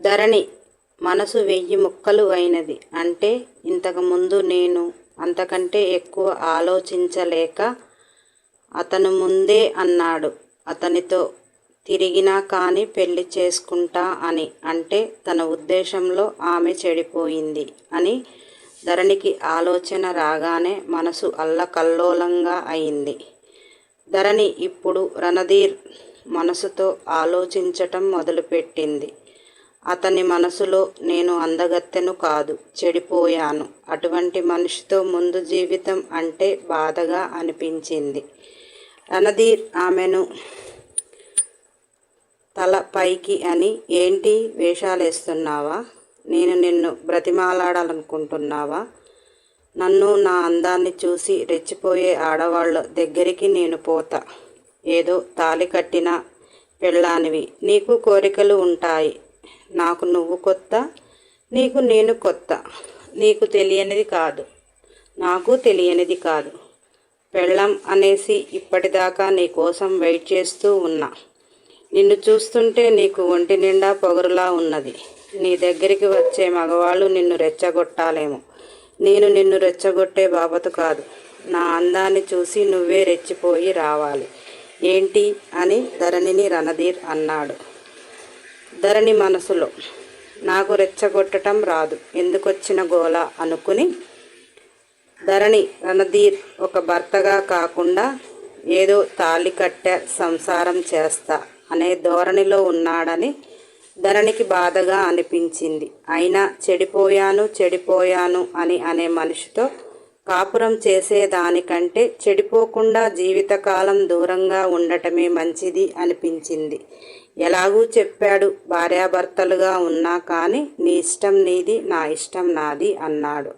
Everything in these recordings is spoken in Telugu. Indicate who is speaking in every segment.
Speaker 1: ధరణి మనసు వెయ్యి ముక్కలు అయినది. అంటే ఇంతకుముందు నేను అంతకంటే ఎక్కువ ఆలోచించలేక అతను ముందే అన్నాడు అతనితో తిరిగినా కానీ పెళ్ళి చేసుకుంటా అని. అంటే తన ఉద్దేశంలో ఆమె చెడిపోయింది అని ధరణికి ఆలోచన రాగానే మనసు అల్లకల్లోలంగా అయింది. ధరణి ఇప్పుడు రణధీర్ మనసుతో ఆలోచించటం మొదలుపెట్టింది. అతని మనసులో నేను అందగత్తెను కాదు చెడిపోయాను. అటువంటి మనిషితో ముందు జీవితం అంటే బాధగా అనిపించింది. రణధీర్ ఆమెను తల పైకి అని ఏంటి వేషాలేస్తున్నావా? నేను నిన్ను బ్రతిమాలాడాలనుకుంటున్నావా? నన్ను నా అందాన్ని చూసి రెచ్చిపోయే ఆడవాళ్ళ దగ్గరికి నేను పోతా. ఏదో తాలి కట్టిన పెళ్ళానివి. నీకు కోరికలు ఉంటాయి. నాకు నువ్వు కొత్త నీకు నేను కొత్త. నీకు తెలియనిది కాదు. నాకు తెలియనిది కాదు. పెళ్ళం అనేసి ఇప్పటిదాకా నీ కోసం వెయిట్ చేస్తూ ఉన్నా. నిన్ను చూస్తుంటే నీకు ఒంటి నిండా పొగరులా ఉన్నది. నీ దగ్గరికి వచ్చే మగవాళ్ళు నిన్ను రెచ్చగొట్టాలేమో. నేను నిన్ను రెచ్చగొట్టే బాబతు కాదు. నా అందాన్ని చూసి నువ్వే రెచ్చిపోయి రావాలి. ఏంటి అని ధరణిని రణధీర్ అన్నాడు. ధరణి మనసులో. నాకు రెచ్చగొట్టడం రాదు. ఎందుకొచ్చిన గోల అనుకుని ధరణి రణధీర్ ఒక భర్తగా కాకుండా ఏదో తాళి కట్టే సంసారం చేస్తా అనే ధోరణిలో ఉన్నాడని ధరణికి బాధగా అనిపించింది. అయినా చెడిపోయాను చెడిపోయాను అని అనే మనిషితో కాపురం చేసేదానికంటే చెడిపోకుండా జీవితకాలం దూరంగా ఉండటమే మంచిది అనిపించింది. ఎలాగూ చెప్పాడు భార్యాభర్తలుగా ఉన్నా కానీ నీ ఇష్టం నీది నా ఇష్టం నాది అన్నాడు.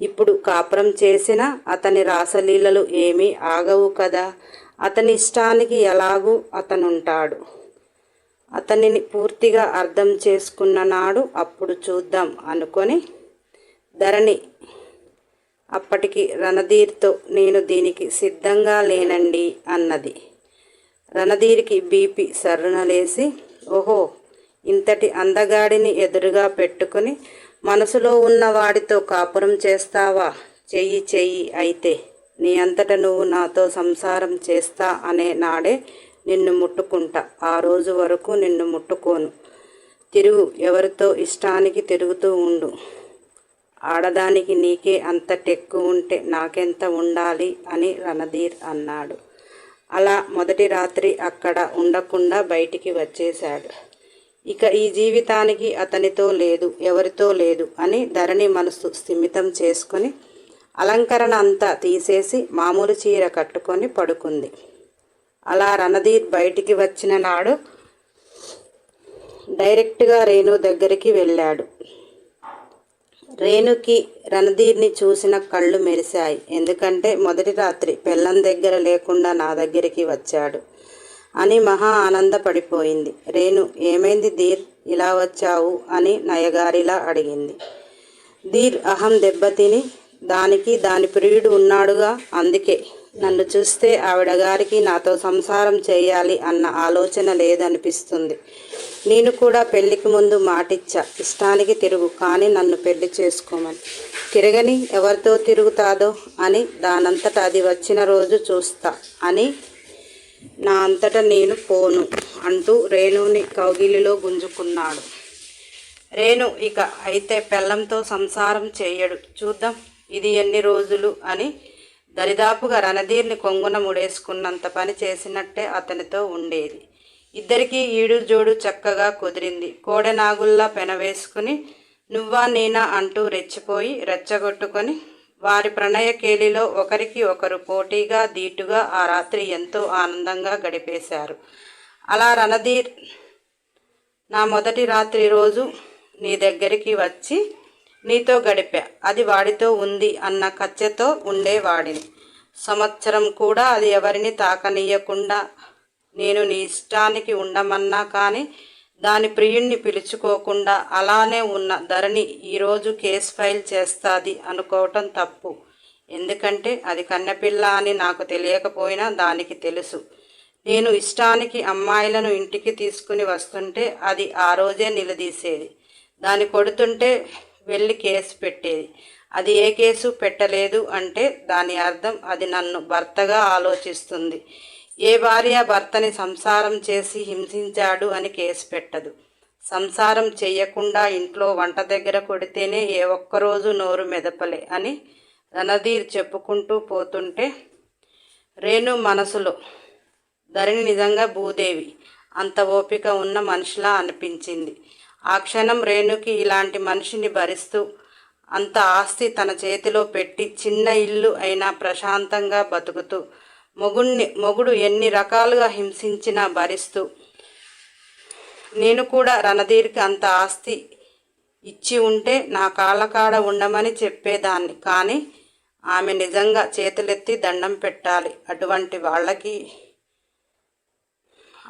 Speaker 1: ఇప్పుడు కాపురం చేసిన అతని రాసలీలలు ఏమీ ఆగవు కదా. అతని ఇష్టానికి ఎలాగూ అతనుంటాడు. అతనిని పూర్తిగా అర్థం చేసుకున్న నాడు అప్పుడు చూద్దాం అనుకొని ధరణి అప్పటికి రణధీర్తో నేను దీనికి సిద్ధంగా లేనండి అన్నది. రణధీర్కి బీపీ సరణలేసి ఓహో ఇంతటి అందగాడిని ఎదురుగా పెట్టుకుని మనసులో ఉన్న వాడితో కాపురం చేస్తావా? చెయ్యి చెయ్యి అయితే. నీ అంతట నువ్వు నాతో సంసారం చేస్తా అనే నాడే నిన్ను ముట్టుకుంటా. ఆ రోజు వరకు నిన్ను ముట్టుకోను. తిరుగు ఎవరితో ఇష్టానికి తిరుగుతూ ఉండు. ఆడదానికి నీకే అంత టెక్కు ఉంటే నాకెంత ఉండాలి అని రణధీర్ అన్నాడు. అలా మొదటి రాత్రి అక్కడ ఉండకుండా బయటికి వచ్చేశాడు. ఇక ఈ జీవితానికి అతనితో లేదు ఎవరితో లేదు అని ధరణి మనసు స్థిమితం చేసుకొని అలంకరణ అంతా తీసేసి మామూలు చీర కట్టుకొని పడుకుంది. అలా రణధీర్ బయటికి వచ్చిన నాడు డైరెక్ట్గా రేణు దగ్గరికి వెళ్ళాడు. రేణుకి రణధీర్ని చూసిన కళ్ళు మెరిశాయి. ఎందుకంటే మొదటి రాత్రి పెళ్ళం దగ్గర లేకుండా నా దగ్గరికి వచ్చాడు అని మహా ఆనందపడిపోయింది. రేణు ఏమైంది ధీర్? ఇలా వచ్చావు? అని నయగారిలా అడిగింది. ధీర్ అహం దెబ్బతిని. దానికి దాని ప్రియుడు ఉన్నాడుగా. అందుకే నన్ను చూస్తే ఆవిడ గారికి నాతో సంసారం చేయాలి అన్న ఆలోచన లేదనిపిస్తుంది. నేను కూడా పెళ్ళికి ముందు మాటిచ్చా ఇష్టానికి తిరుగు కానీ నన్ను పెళ్ళి చేసుకోమని. తిరగని ఎవరితో తిరుగుతాదో అని దానంతట అది వచ్చిన రోజు చూస్తా అని నా అంతట నేను పోను అంటూ రేణుని కౌగిలిలో గుంజుకున్నాడు. రేణు ఇక అయితే పెళ్ళంతో సంసారం చేయడు. చూద్దాం ఇది ఎన్ని రోజులు అని దరిదాపుగా రణధీర్ని కొంగున ముడేసుకున్నంత పని చేసినట్టే అతనితో ఉండేది. ఇద్దరికీ ఈడు జోడు చక్కగా కుదిరింది. కోడనాగుల్లా పెనవేసుకుని నువ్వా నేనా అంటూ రెచ్చిపోయి రెచ్చగొట్టుకొని వారి ప్రణయ కేలిలో ఒకరికి ఒకరు పోటీగా దీటుగా ఆ రాత్రి ఎంతో ఆనందంగా గడిపేశారు. అలా రణధీర్ నా మొదటి రాత్రి రోజు నీ దగ్గరికి వచ్చి నీతో గడిపా. అది వాడితో ఉంది అన్న కచ్చతో ఉండేవాడిని. సంవత్సరం కూడా అది ఎవరిని తాకనీయకుండా నేను నీ ఇష్టానికి ఉండమన్నా కానీ దాని ప్రియుణ్ణి పిలుచుకోకుండా అలానే ఉన్న ధరణి ఈరోజు కేసు ఫైల్ చేస్తుంది అనుకోవటం తప్పు. ఎందుకంటే అది కన్నెపిల్ల అని నాకు తెలియకపోయినా దానికి తెలుసు. నేను ఇష్టానికి అమ్మాయిలను ఇంటికి తీసుకుని వస్తుంటే అది ఆ రోజే నిలదీసేది. దాన్ని కొడుతుంటే వెళ్ళి కేసు పెట్టేది. అది ఏ కేసు పెట్టలేదు అంటే దాని అర్థం అది నన్ను భర్తగా ఆలోచిస్తుంది. ఏ భార్య భర్తని సంసారం చేసి హింసించాడు అని కేసు పెట్టదు. సంసారం చేయకుండా ఇంట్లో వంట దగ్గర కొడితేనే ఏ ఒక్కరోజు నోరు మెదపలే అని రణధీర్ చెప్పుకుంటూ పోతుంటే రేణు మనసులో ధరణి నిజంగా భూదేవి. అంత ఓపిక ఉన్న మనిషిలా అనిపించింది. ఆ క్షణం రేణుకి ఇలాంటి మనిషిని భరిస్తూ అంత ఆస్తి తన చేతిలో పెట్టి చిన్న ఇల్లు అయినా ప్రశాంతంగా బతుకుతూ మొగుణ్ణి మొగుడు ఎన్ని రకాలుగా హింసించినా భరిస్తూ నేను కూడా రణధీర్కి అంత ఆస్తి ఇచ్చి ఉంటే నా కాళ్ళకాడ ఉండమని చెప్పేదాన్ని. కానీ ఆమె నిజంగా చేతులెత్తి దండం పెట్టాలి. అటువంటి వాళ్ళకి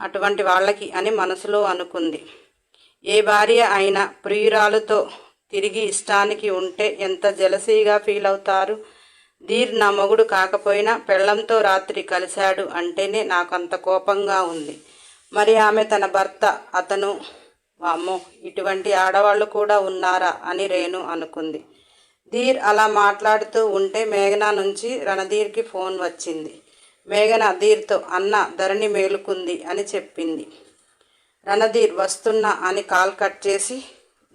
Speaker 1: అటువంటి వాళ్ళకి అని మనసులో అనుకుంది. ఏ భార్య అయినా ప్రియురాలతో తిరిగి ఇష్టానికి ఉంటే ఎంత జలసీగా ఫీల్ అవుతారు ధీర్ నా మొగుడు కాకపోయినా పెళ్ళంతో రాత్రి కలిశాడు అంటేనే నాకు అంత కోపంగా ఉంది. మరి ఆమె తన భర్త అతను అమ్మో ఇటువంటి ఆడవాళ్ళు కూడా ఉన్నారా అని రేణు అనుకుంది. ధీర్ అలా మాట్లాడుతూ ఉంటే మేఘన నుంచి రణధీర్కి ఫోన్ వచ్చింది. మేఘన ధీర్తో అన్న ధరణి మేలుకుంది అని చెప్పింది. రణధీర్ వస్తున్నా అని కాల్ కట్ చేసి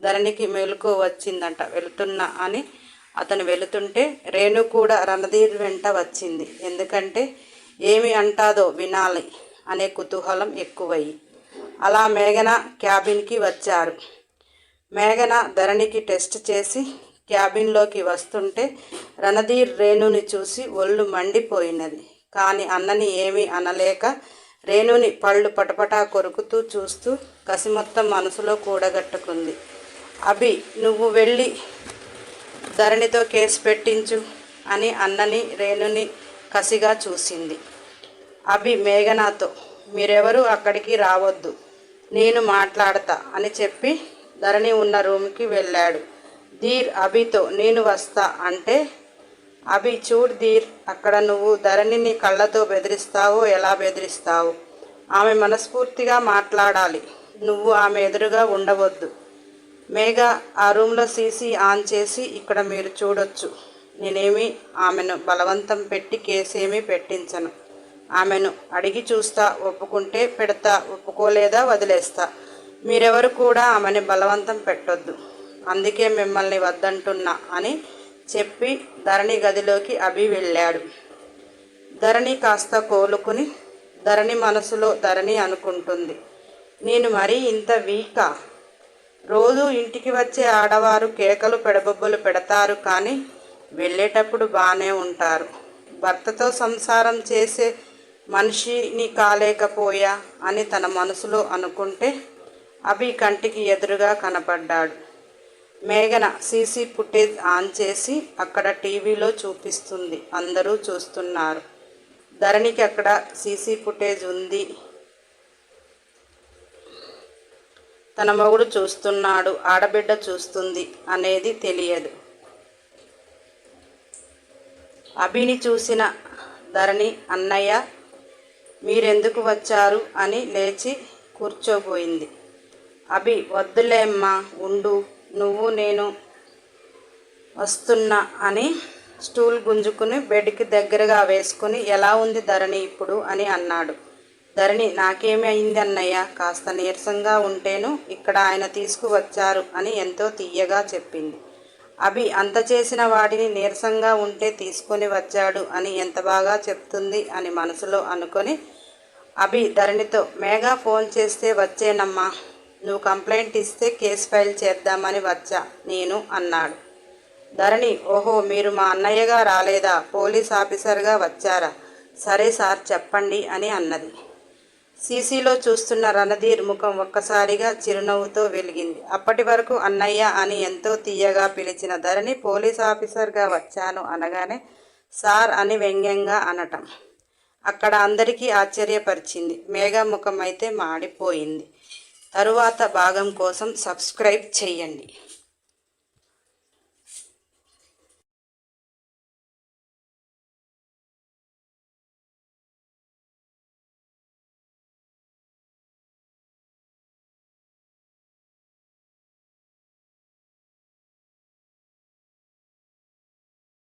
Speaker 1: ధరణికి మేలుకో వచ్చిందంట వెళుతున్నా అని అతను వెళుతుంటే రేణు కూడా రణధీర్ వెంట వచ్చింది. ఎందుకంటే ఏమి అంటాదో వినాలి అనే కుతూహలం ఎక్కువయ్యి అలా మేఘన క్యాబిన్కి వచ్చారు. మేఘన ధరణికి టెస్ట్ చేసి క్యాబిన్లోకి వస్తుంటే రణధీర్ రేణుని చూసి ఒళ్ళు మండిపోయినది. కానీ అన్నని ఏమీ అనలేక రేణుని పళ్ళు పటపటా కొరుకుతూ చూస్తూ కసి మొత్తం మనసులో కూడగట్టుకుంది. అభి నువ్వు వెళ్ళి ధరణితో కేసు పెట్టించు అని అన్నని రేణుని కసిగా చూసింది. అభి మేఘనాతో మీరెవరు అక్కడికి రావద్దు. నేను మాట్లాడతా అని చెప్పి ధరణి ఉన్న రూమ్కి వెళ్ళాడు. ధీర్ అభితో నేను వస్తా అంటే అభి చూడ్ ధీర్ అక్కడ నువ్వు ధరణిని కళ్ళతో బెదిరిస్తావో ఎలా బెదిరిస్తావు. ఆమె మనస్ఫూర్తిగా మాట్లాడాలి. నువ్వు ఆమె ఎదురుగా ఉండవద్దు. మేఘ ఆ రూమ్లో సీసీ ఆన్ చేసి ఇక్కడ మీరు చూడొచ్చు. నేనేమి ఆమెను బలవంతం పెట్టి కేసేమీ పెట్టించను. ఆమెను అడిగి చూస్తా ఒప్పుకుంటే పెడతా ఒప్పుకోలేదా వదిలేస్తా. మీరెవరు కూడా ఆమెని బలవంతం పెట్టొద్దు. అందుకే మిమ్మల్ని వద్దంటున్నా అని చెప్పి ధరణి గదిలోకి అభి వెళ్ళాడు. ధరణి కాస్త కోలుకుని ధరణి మనసులో ధరణి అనుకుంటుంది. నేను మరీ ఇంత వీకా? రోజు ఇంటికి వచ్చే ఆడవారు కేకలు పెడబొబ్బలు పెడతారు కానీ వెళ్ళేటప్పుడు బాగానే ఉంటారు. భర్తతో సంసారం చేసే మనిషిని కాలేకపోయా అని తన మనసులో అనుకుంటే అభి కంటికి ఎదురుగా కనపడ్డాడు. మేఘన సీసీ ఫుటేజ్ ఆన్ చేసి అక్కడ టీవీలో చూపిస్తుంది. అందరూ చూస్తున్నారు. ధరణికి అక్కడ సీసీ ఫుటేజ్ ఉంది. తన మొగుడు చూస్తున్నాడు ఆడబిడ్డ చూస్తుంది అనేది తెలియదు. అభిని చూసిన ధరణి అన్నయ్య మీరెందుకు వచ్చారు? అని లేచి కూర్చోబోయింది. అభి వద్దులేమ్మా ఉండు నువ్వు నేను వస్తున్నా అని స్టూల్ గుంజుకుని బెడ్కి దగ్గరగా వేసుకుని ఎలా ఉంది ధరణి ఇప్పుడు? అని అన్నాడు. ధరణి నాకేమి అయింది అన్నయ్య కాస్త నీరసంగా ఉంటేను ఇక్కడ ఆయన తీసుకువచ్చారు అని ఎంతో తీయగా చెప్పింది. అభి అంత చేసిన వాడిని నీరసంగా ఉంటే తీసుకొని వచ్చాడు అని ఎంత బాగా చెప్తుంది అని మనసులో అనుకొని అభి ధరణితో మేఘా ఫోన్ చేస్తే వచ్చేనమ్మా. నువ్వు కంప్లైంట్ ఇస్తే కేసు ఫైల్ చేద్దామని వచ్చా నేను అన్నాడు. ధరణి ఓహో మీరు మా అన్నయ్యగా రాలేదా? పోలీస్ ఆఫీసర్గా వచ్చారా? సరే సార్ చెప్పండి అని అన్నది. సీసీలో చూస్తున్న రణధీర్ ముఖం ఒక్కసారిగా చిరునవ్వుతో వెలిగింది. అప్పటి వరకు అన్నయ్య అని ఎంతో తీయగా పిలిచిన ధరణి పోలీస్ ఆఫీసర్గా వచ్చాను అనగానే సార్ అని వ్యంగ్యంగా అనటం అక్కడ అందరికీ ఆశ్చర్యపరిచింది. మేఘ ముఖం అయితే మాడిపోయింది. తరువాత భాగం కోసం సబ్స్క్రైబ్ చేయండి.